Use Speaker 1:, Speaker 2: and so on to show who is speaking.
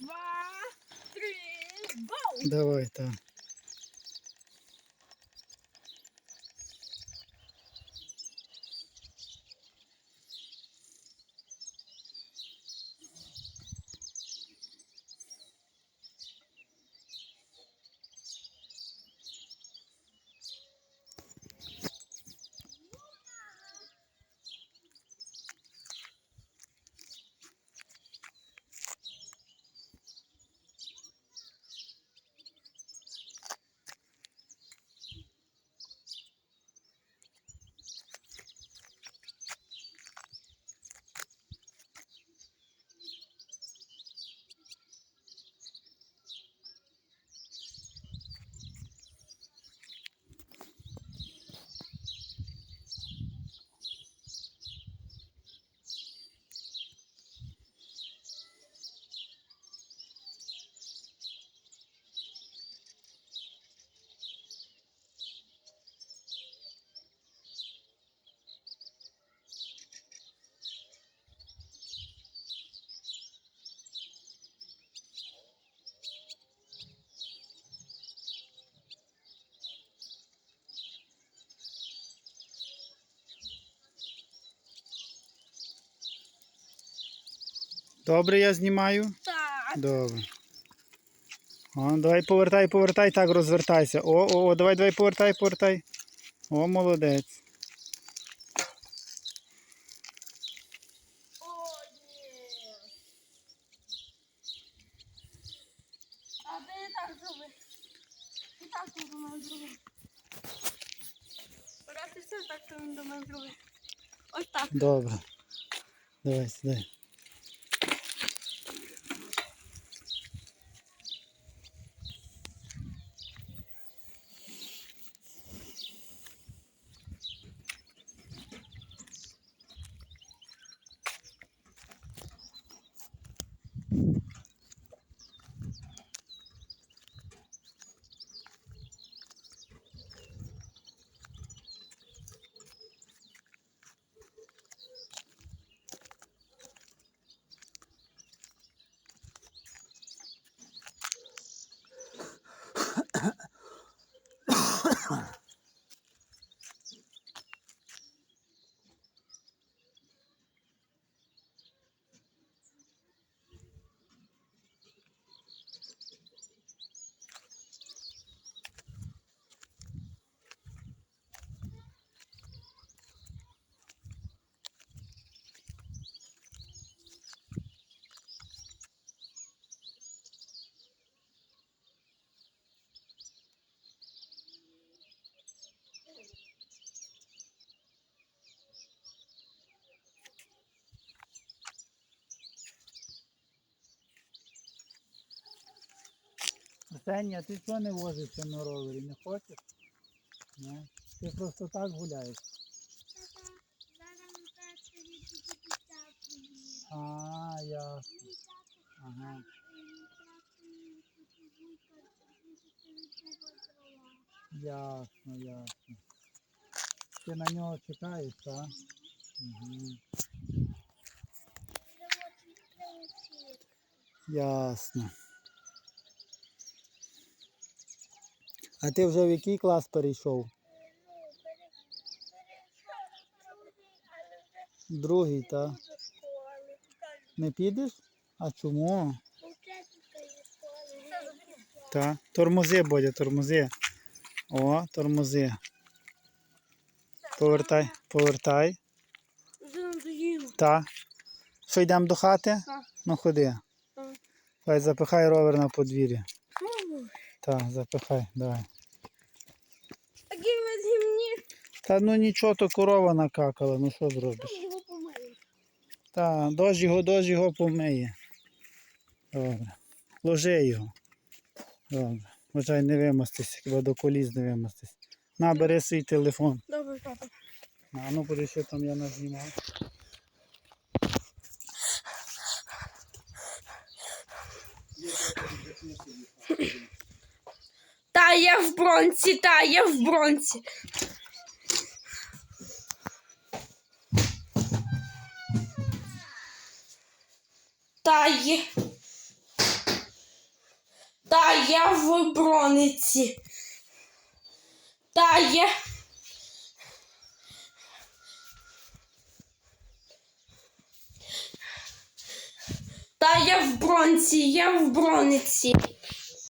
Speaker 1: два, три, гоу!
Speaker 2: Давай, так. Добре, я знімаю.
Speaker 1: Так.
Speaker 2: Добре. О, давай повертай, повертай, так розвертайся. О, о, о, давай, давай, повертай, повертай. О, молодець.
Speaker 1: О, ні. А ти не
Speaker 2: Арсенія, ти чого не возишся на ровері? Не хочеш? Ні? Ти просто так гуляєш. А, ясно. Ага. Ясно, ясно. Ти на нього чекаєш, так? Угу. Ясно. А ти вже в який клас перейшов? Другий, так? Не підеш? А чому? Так. Тормози, Бодя, тормози. О, тормози. Повертай, повертай. Так. Що йдемо до хати? Ну ходи. Давай запихай ровер на подвір'я. Так, запихай, давай. Та ну нічого, то корова накакала, ну що зробиш? Та, дощ його, дощ його помиє. Добре. Ложи його. Добре. Вважай, не вимостись, хіба до коліс не вимостись. На, бери свій телефон.
Speaker 1: Добре, папа.
Speaker 2: А ну буде, що там я назнімав.
Speaker 1: Та я в бронці, та я в бронці. Та є. я в брониці. Та є. Та я в бронці, я в брониці.